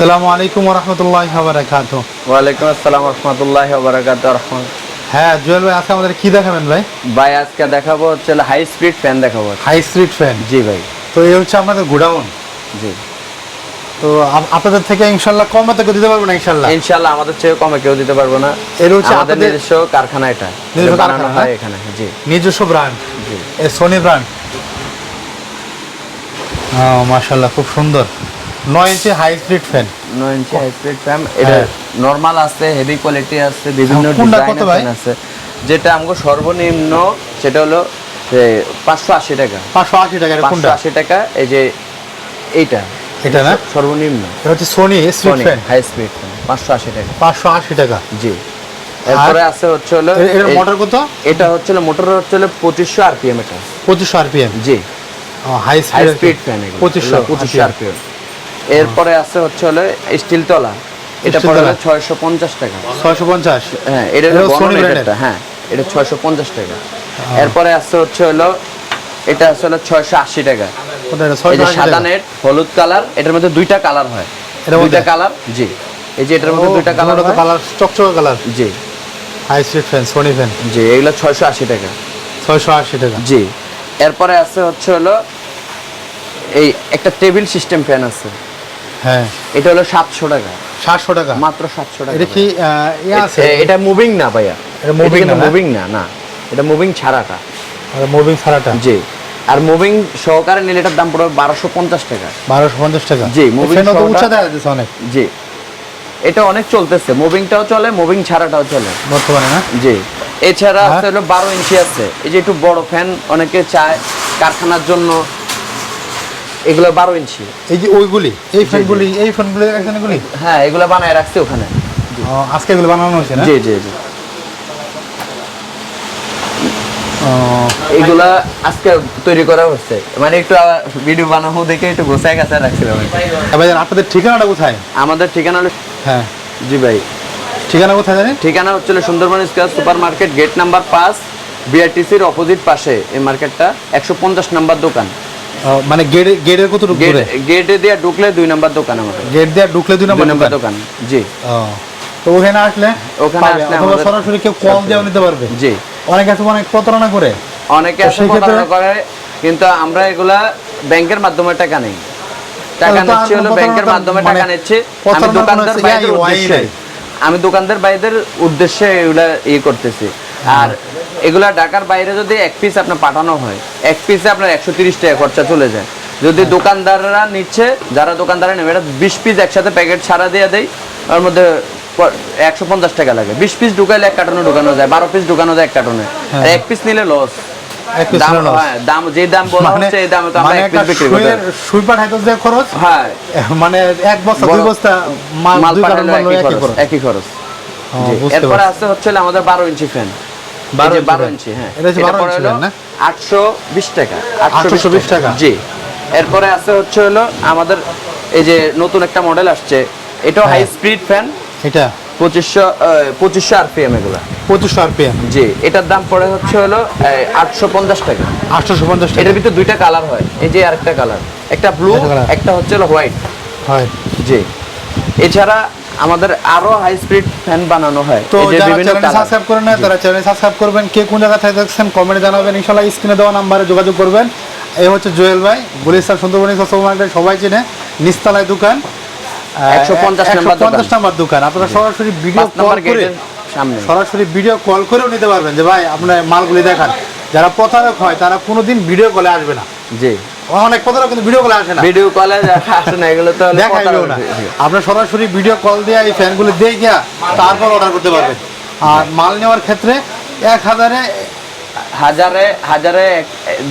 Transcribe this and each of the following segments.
আসসালামু আলাইকুম রহমতুল্লাহ বারাকাত ওয়ালাইকুম আসসালাম রহমতুল্লাহ বারাকাত হ্যাঁ জুয়েল ভাই আজকে আমাদের কি দেখাবেন ভাই? ভাই আজকে দেখাবো হচ্ছে হাই স্পিড ফ্যান দেখাবো। হাই স্ট্রিট ফ্যান জি ভাই। তো এই হচ্ছে আপনাদের গোডাউন। জি। তো আপনাদের থেকে ইনশাল্লাহ কম থেকে দিতে পারব না ইনশাল্লাহ? ইনশাল্লাহ আমাদের চেয়ে কমে কেউ দিতে পারব না। এর হচ্ছে আমাদের নিজস্ব কারখানা এটা নিজস্ব কারখানা, হয়? হ্যাঁ? এখানে জি। নিজস্ব ব্র্যান্ড জি। এ সোনি ব্র্যান্ড মাশাল্লাহ খুব সুন্দর। নয় ইঞ্চি হাই স্পিড ফ্যান নয় ইঞ্চি হাই স্পিড ফ্যান এটা হ্যাঁ। নর্মাল আছে হেভি কোয়ালিটি আছে বিভিন্ন হ্যাঁ? ডিজাইন আছে। যেটা আমাকে সর্বনিম্ন সেটা হলো যে পাঁচশো আশি টাকা। পাঁচশো আশি টাকা এটা কোনটা? আশি টাকা এই যে এইটা। এটা না? সর্বনিম্ন। এটা হচ্ছে Sony street fan high speed fan পাঁচশো আশি টাকা। পাঁচশো আশি টাকা। জি। এরপরে আছে হচ্ছে হলো এ- এটার এই- মোটর কত? এটা হচ্ছে হলো মোটর হচ্ছে হলো পঁচিশশো আরপিএম এটা। পঁচিশশো আরপিএম। জি। হাই স্পিড স্পিড ফ্যান পঁচিশশো পঁচিশশো আরপিএম। এরপরে আছে হচ্ছে হলো স্টিল তলা। এটা পড়ে। হলো ছয়শো পঞ্চাশ টাকা। ছয়শো পঞ্চাশ? হ্যাঁ এটা হলো হ্যাঁ এটা ছয়শো পঞ্চাশ টাকা। এরপরে আছে হচ্ছে হলো এটা আছে হলো ছয়শো আশি টাকা। সাদা নেট হলুদ কালার এটার মধ্যে দুইটা কালার হয়। দুইটা কালার? জি। এই যে এটার মধ্যে দুইটা কালার হয়। কালার চকচকে কালার? জি। High speed fan Sony fan জি এগুলো ছয়শো আশি টাকা। ছয়শো আশি টাকা? জি। এরপরে আছে হচ্ছে হলো এই একটা টেবিল সিস্টেম ফ্যান আছে। হ্যাঁ। এটা হলো সাতশো টাকা। সাতশো টাকা। মাত্র সাতশো টাকা এটা কি মুভিং না ভাইয়া। এটা moving না? মুভিং না না। এটা মুভিং ছাড়াটা। মুভিং ছাড়াটা? জি। আর মুভিং সহকারে নিলে এটার দাম পড়বে বারোশো পঞ্চাশ টাকা। বারোশো পঞ্চাশ টাকা? জি, moving ফ্যানও উঁচা দেখা যাচ্ছে অনেক। জি। এটা অনেক চলতেছে। মুভিংটাও চলে মুভিং ছাড়াটাও চলে। বর্তমানে না? জি। এছাড়া হ্যাঁ। আছে হলো বারো ইঞ্চি আছে। এই যে একটু বড় ফ্যান অনেকে চায় কারখানার জন্য। এগুলো বারো ইঞ্চি। এই যে ওইগুলি এই ফ্যানগুলি এই ফ্যানগুলি রাখছেন এগুলি হ্যাঁ এগুলো বানায় রাখছে ওখানে। আজকে এগুলো বানানো হয়েছে না? জি জি জি। এগুলা আজকে তৈরি করা হচ্ছে মানে একটু ভিডিও বানাবো দেখে একটু গোছায় রাখছিলাম। এবার আপনাদের ঠিকানাটা কোথায়? আমাদের ঠিকানা হ্যাঁ। জি ভাই। ঠিকানা কোথায় জানেন? ঠিকানা হচ্ছিল Sundarban square super market gate number পাঁচ বিআরটিসির অপোজিট পাশে এই মার্কেটটা একশো পঞ্চাশ নাম্বার দোকান। মানে গেট গেটের গেট দূরে? গেটে দিয়ে ঢুকলে দুই নাম্বার দোকান আমাদের। গেট দিয়ে ঢুকলে দুই নাম্বার দোকান? জি। তো ওখানে আসলে ওখানে আসলে অথবা সরাসরি কেউ কল দিয়েও নিতে পারবে। জি। অনেকে আছে অনেক প্রতারণা করে। অনেকে আছে প্রতারণা করে কিন্তু আমরা এগুলা ব্যাংকের মাধ্যমে টাকা নেই। টাকা নিচ্ছি হলো ব্যাংকের মাধ্যমে মানে টাকা নিচ্ছি। আমি দোকানদার বাইদের উদ্দেশ্যে আমি দোকানদার বাইদের উদ্দেশ্যে এগুলা ইয়ে করতেছি। আর এগুলা ঢাকার বাইরে যদি এক পিস আপনার পাঠানো হয় এক পিসে আপনার একশো তিরিশ টাকা খরচা চলে যায়। যদি দোকানদাররা নিচ্ছে যারা দোকানদাররা নেবে এটা বিশ পিস একসাথে প্যাকেট ছাড়া দিয়ে দেয় ওর মধ্যে একশো পঞ্চাশ টাকা লাগে। বিশ পিস ঢুকাইলে এক কার্টনে ঢুকানো যায় বারো পিস ঢুকানো যায় এক কার্টনে আর এক পিস নিলে লস দাম। হ্যাঁ, দাম যে দাম বলা মানে হচ্ছে এই দামে তো আমরা মানে এক পিস বিক্রি করতে সুই পাঠাইতে যে খরচ হ্যাঁ। মানে এক বস্তা দুই বস্তা মাল মাল দুই কারণ একই একই খরচ খরচ। একই খরচ। ও, জি। বুঝতে এরপরে আছে হচ্ছে আমাদের বারো ইঞ্চি ফ্যান 12 বারো ইঞ্চি বারো হ্যাঁ। এটা হচ্ছে 12 পড়ে ইঞ্চি হলো fan না? আটশো বিশ টাকা জি। এরপরে আছে হচ্ছে হলো আমাদের এই যে নতুন একটা মডেল আসছে। এটাও হাই। স্পিড ফ্যান এটা? পঁচিশশো পঁচিশশো আরপিএম এগুলা। পঁচিশশো আরপিএম। জি এটার দাম পড়ে হচ্ছে হলো আটশো পঞ্চাশ টাকা। আটশোশো পঞ্চাশ এটার ভিতরে দুইটা কালার হয়। এই যে আরেকটা কালার একটা ব্লু একটা হচ্ছে হলো হোয়াইট হয় জি। এছাড়া আমাদের আরও হাই স্পিড ফ্যান বানানো হয়। তো যারা চ্যানেল সাবস্ক্রাইব করে নেয় তারা চ্যানেল সাবস্ক্রাইব করবেন। কে কোন জায়গা থেকে দেখছেন কমেন্টে জানাবেন। ইনশাল্লাহ স্ক্রিনে দেওয়া নাম্বারে যোগাযোগ করবেন। এই হচ্ছে জুয়েল ভাই গুলিস্তান সুন্দরবনী সুপার মার্কেট সবাই চেনে। নিস্তালায় দোকান। 150 নাম্বার দোকান। পঞ্চাশ নাম্বার দোকান। আপনারা সরাসরি ভিডিও কল করে সামনে। সরাসরি ভিডিও কল করেও নিতে পারবেন যে ভাই আপনার মালগুলি দেখান। যারা প্রতারক হয় তারা কোনোদিন ভিডিও কলে আসবে না। জি। অনেক প্রতারক কিন্তু ভিডিও কলে আসে না। ভিডিও কলে আসে না এগুলো তো দেখাইবেও না। আপনার সরাসরি ভিডিও কল দিয়ে এই ফ্যানগুলি দিয়ে তারপর অর্ডার করতে পারবেন আর মাল নেওয়ার ক্ষেত্রে এক হাজারে হাজারে হাজারে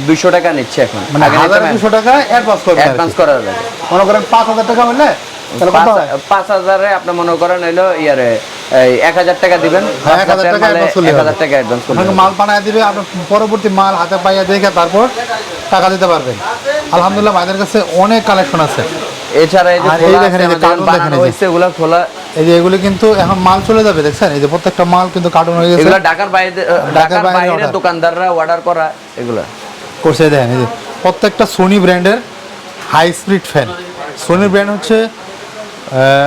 দুইশো টাকা নিচ্ছে এখন। মানে হাজার দুশো টাকা অ্যাডভান্স করবেন আর অ্যাডভান্স কি। করার মনে করেন পাঁচ হাজার টাকা হলে পাঁচ হাজারে আপনি মনে করেন হইল ইয়ারে এই এক হাজার টাকা দিবেন। হ্যাঁ, এক হাজার টাকা এক হাজার টাকা অ্যাডভান্স মাল বানায় দিবে আপনার পরবর্তী মাল হাতে পাইয়া দেখে তারপর টাকা দিতে পারবেন আলহামদুলিল্লাহ ভাইদের কাছে অনেক কালেকশন আছে। এছাড়া এই যে খোলা দেখেন, এই যে কার্টুন। হয়েছে খোলা এই এগুলি কিন্তু এখন মাল চলে যাবে দেখছেন? এই যে প্রত্যেকটা মাল কিন্তু কার্টুন হয়ে গেছে। এগুলো ঢাকার বাইরে ঢাকার বাইরে বাইরে দোকানদাররা অর্ডার করা এগুলো। করছে দেখেন এই যে প্রত্যেকটা সোনি ব্র্যান্ডের high speed fan Sony brand হচ্ছে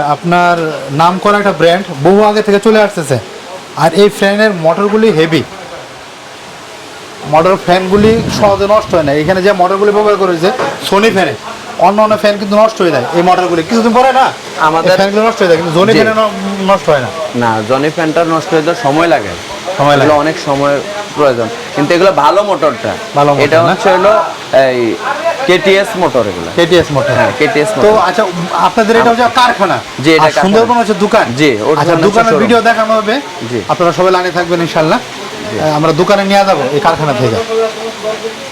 আপনার নাম করা একটা ব্র্যান্ড বহু আগে থেকে চলে আসতেছে। আর এই ফ্যানের মোটরগুলি হেভি মোটর ফ্যানগুলি সহজে নষ্ট হয় না। এখানে যে মোটরগুলি ব্যবহার করেছে সোনি ফ্যানে অন্য অন্য ফ্যান কিন্তু নষ্ট হয়ে যায় এই মোটরগুলি কিছুদিন পরে না আমাদের- ফ্যানগুলো নষ্ট হয়ে যায় কিন্তু জনি। ফ্যানে নষ্ট হয় না। না জনি ফ্যানটা নষ্ট হয়ে যাওয়ার সময় লাগে। সময় লাগে। অনেক সময় প্রয়োজন। কিন্তু এগুলো ভালো মোটরটা ভালো এটা হচ্ছে হলো এই কেটিএস মোটর এগুলো। কেটিএস মোটর হ্যাঁ কেটিএস তো আচ্ছা আপনাদের এটা হচ্ছে কারখানা। জি, এটা সুন্দরবন হচ্ছে দোকান। জি, আচ্ছা দোকানের ভিডিও দেখানো হবে। জি। আপনারা সবাই লাইনে থাকবেন ইনশাল্লাহ। আমরা দোকানে নিয়ে যাব এই কারখানা থেকে।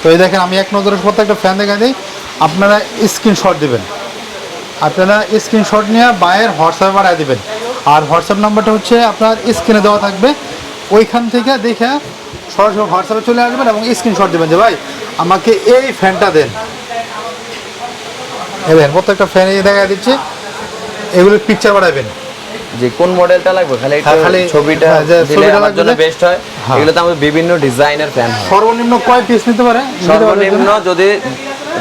তো এই দেখেন আমি এক নজরে প্রত্যেকটা ফ্যান দেখা দিই। আপনারা স্ক্রিনশট দিবেন। আপনারা স্ক্রিনশট নিয়ে বাইরের হোয়াটসঅ্যাপে পাঠিয়ে দিবেন। আর হোয়াটসঅ্যাপ নাম্বারটা হচ্ছে আপনার স্ক্রিনে দেওয়া থাকবে। ওইখান থেকে দেখে সরাসরি হোয়াটসঅ্যাপে চলে আসবেন এবং স্ক্রিনশট দেবেন যে ভাই আমাকে এই ফ্যানটা দেন। এবার প্রত্যেকটা ফ্যান দেখা দিচ্ছে। এগুলোর পিকচার বাড়াবেন যে কোন মডেলটা লাগবে? খালি হ্যাঁ, খালি, ছবিটা হ্যাঁ, দিলে আমার জন্য বেস্ট হয়। হ্যাঁ। এগুলো তো আমাদের বিভিন্ন ডিজাইনের ফ্যান সর্বনিম্ন কয় পিস নিতে পারে? সর্বনিম্ন যদি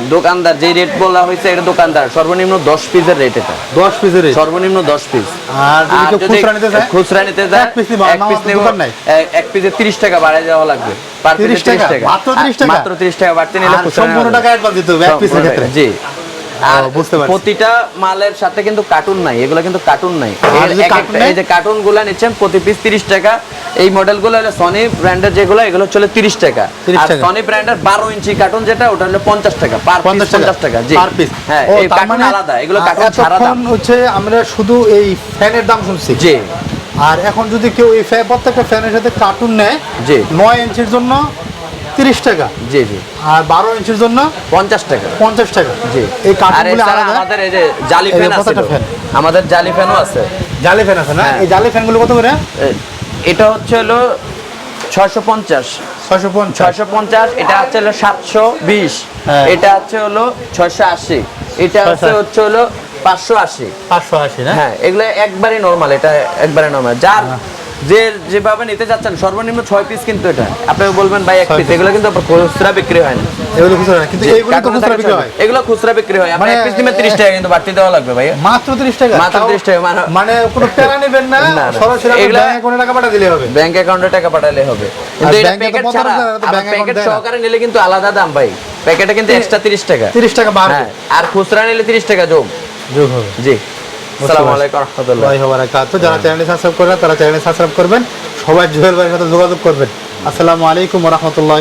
দোকানদার যে রেট বলা হয়েছে এটা দোকানদার সর্বনিম্ন দশ পিসের রেট এটা। দশ পিসের রেট সর্বনিম্ন দশ পিস আর যদি কেউ খুচরা নিতে চায়? খুচরা নিতে যায় এক নিবো, এক পিস দোকান নাই। এক- পিসে 30 টাকা বাড়ায় দেওয়া লাগবে। পার 30 30 টাকা? মাত্র 30 টাকা? মাত্র 30 টাকা বাড়তে নিলে খুচরা সম্পূর্ণ টাকা অ্যাডভান্স দিতে হবে এক পিসের ক্ষেত্রে। জি। আর। প্রতিটা মালের সাথে কিন্তু কার্টুন নাই এগুলো কিন্তু কার্টুন নাই? এই যে কার্টুনগুলা নিচ্ছেন প্রতি পিস 30 টাকা। এই মডেলগুলো হলো সনি ব্র্যান্ডের যেগুলো এগুলো চলে 30 টাকা। আর সনি ব্র্যান্ডের 12 ইঞ্চি কার্টুন যেটা ওটা হলো 50 টাকা পার পিস 50 টাকা 50 জি। পার পিস হ্যাঁ এই কার্টুন মানে আলাদা এগুলো কার্টুন ছাড়া দাম। হচ্ছে আমরা শুধু এই ফ্যানের দাম শুনছি। জি। আর এখন যদি কেউ এই ফ্যান প্রত্যেকটা ফ্যানের সাথে কার্টুন নেয় জি। নয় ইঞ্চির জন্য তিরিশ টাকা। জি জি। আর বারো ইঞ্চির জন্য 50 টাকা। পঞ্চাশ টাকা। জি। এই আলাদা। আমাদের এই যে জালি ফ্যান আছে আমাদের জালি ফ্যানও আছে। জালি ফ্যান আছে না? হ্যাঁ। এই জালি ফ্যানগুলো কত করে? এটা হচ্ছে হলো ছয়শো পঞ্চাশ। ছয়শো পঞ্চাশ। পঞ্চাশ এটা হচ্ছে হলো সাতশো বিশ। হ্যাঁ। এটা হচ্ছে হলো ছয়শো আশি। এটা হচ্ছে হচ্ছে হলো পাঁচশো আশি। পাঁচশো আশি হ্যাঁ এগুলো একবারে নর্মাল এটা একবারে নর্মাল যার যে যেভাবে নিতে যাচ্ছেন সর্বনিম্ন ছয় পিস কিন্তু এটা। আপনি বলবেন ভাই এক পিস এগুলো কিন্তু খুচরা বিক্রি হয় না। এগুলো খুচরা কিন্তু এইগুলো তো খুচরা বিক্রি হয়। এগুলো খুচরা বিক্রি হয়। আপনি মানে এক পিস নিবে তিরিশ টাকা কিন্তু বাড়তি দেওয়া লাগবে ভাই মাত্র তিরিশ টাকা। মাত্র 30 টাকা, মানে- মানে কোনো প্যারা নেবেন না। সরাসরি এগুলা- ব্যাংক অ্যাকাউন্টে টাকা পাঠা দিলে হবে। ব্যাংক অ্যাকাউন্টে টাকা পাঠালে হবে। কিন্তু এটা প্যাকেট ছাড়া ব্যাংক প্যাকেট। সহকারে নিলে কিন্তু আলাদা দাম ভাই। প্যাকেটে কিন্তু এক্সট্রা 30 টাকা। তিরিশ টাকা বাড়বে। হ্যাঁ আর খুচরা নিলে 30 টাকা যোগ। যোগ হবে। জি। আসসালামু। আলাইকুম রাহমাতুল্লাহ। যারা চ্যানেলটি সাবস্ক্রাইব করে তারা চ্যানেলটি সাবস্ক্রাইব করবেন। সবাই জুয়েল ভাইয়ের সাথে যোগাযোগ করবেন। আসসালামু আলাইকুম রহমতুল্লাহ